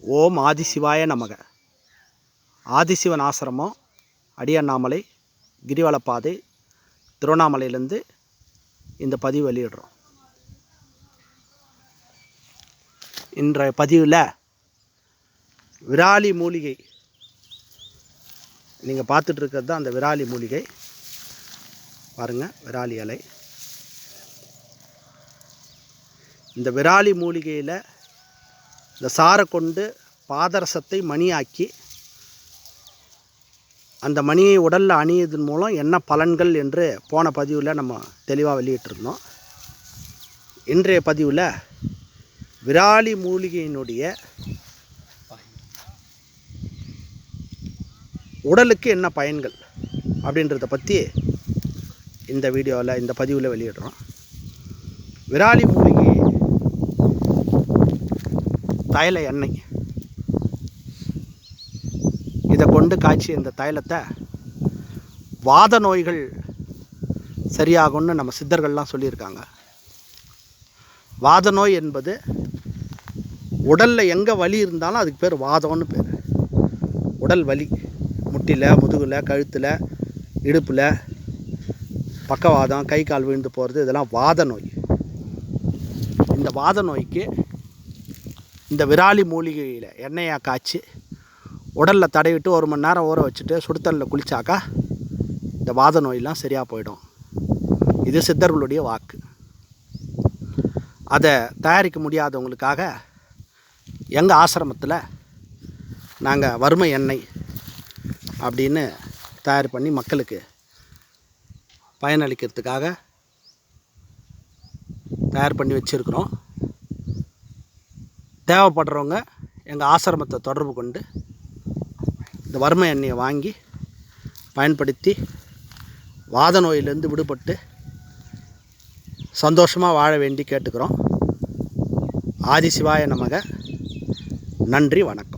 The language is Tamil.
ஓம் ஆதிசிவாய நமக. ஆதிசிவன் ஆசிரமம் அடியண்ணாமலை கிரிவலப்பாதை திருவண்ணாமலையிலேருந்து இந்த பதிவு வெளியிடுறோம். இன்றைய பதிவில் விராலி மூலிகை நீங்கள் பார்த்துட்டு இருக்கிறது தான் அந்த விராலி மூலிகை. பாருங்கள் விராலி அலை இந்த விராலி மூலிகையில் இந்த சாரை கொண்டு பாதரசத்தை மணியாக்கி அந்த மணியை உடலில் அணியதன் மூலம் என்ன பலன்கள் என்று போன பதிவில் நம்ம தெளிவாக வெளியிட்டிருந்தோம். இன்றைய பதிவில் விராலி மூலிகையினுடைய உடலுக்கு என்ன பயன்கள் அப்படின்றத பற்றி இந்த வீடியோவில் இந்த பதிவில் வெளியிடுறோம். விராலி மூலிகை தைல எண்ணெய். இதை கொண்டு காய்ச்சி இந்த தைலத்தை வாத நோய்கள் சரியாகும்னு நம்ம சித்தர்கள்லாம் சொல்லியிருக்காங்க. வாத நோய் என்பது உடலில் எங்கே வலி இருந்தாலும் அதுக்கு பேர் வாதம்னு பேர். உடல் வலி முட்டியில் முதுகில் கழுத்தில் இடுப்பில் பக்கவாதம் கை கால் விழுந்து போகிறது இதெல்லாம் வாத நோய். இந்த வாத நோய்க்கு இந்த விராலி மூலிகையில் எண்ணெயாக காய்ச்சி உடலில் தடவிட்டு ஒரு மணி நேரம் ஊற வச்சுட்டு சுடுதண்ணில் குளிச்சாக்கா இந்த வாத நோயெல்லாம் சரியாக போயிடும். இது சித்தர்களுடைய வாக்கு. அதை தயாரிக்க முடியாதவங்களுக்காக எங்கள் ஆசிரமத்தில் நாங்கள் வறுமை எண்ணெய் அப்படின்னு தயார் பண்ணி மக்களுக்கு பயனளிக்கிறதுக்காக தயார் பண்ணி வச்சுருக்குறோம். தேவைப்படுறவங்க எங்கள் ஆசிரமத்தை தொடர்பு கொண்டு இந்த வறுமை எண்ணெயை வாங்கி பயன்படுத்தி வாத நோயிலேருந்து விடுபட்டு சந்தோஷமாக வாழ வேண்டி கேட்டுக்கிறோம். ஆதிசிவாய நமக. நன்றி வணக்கம்.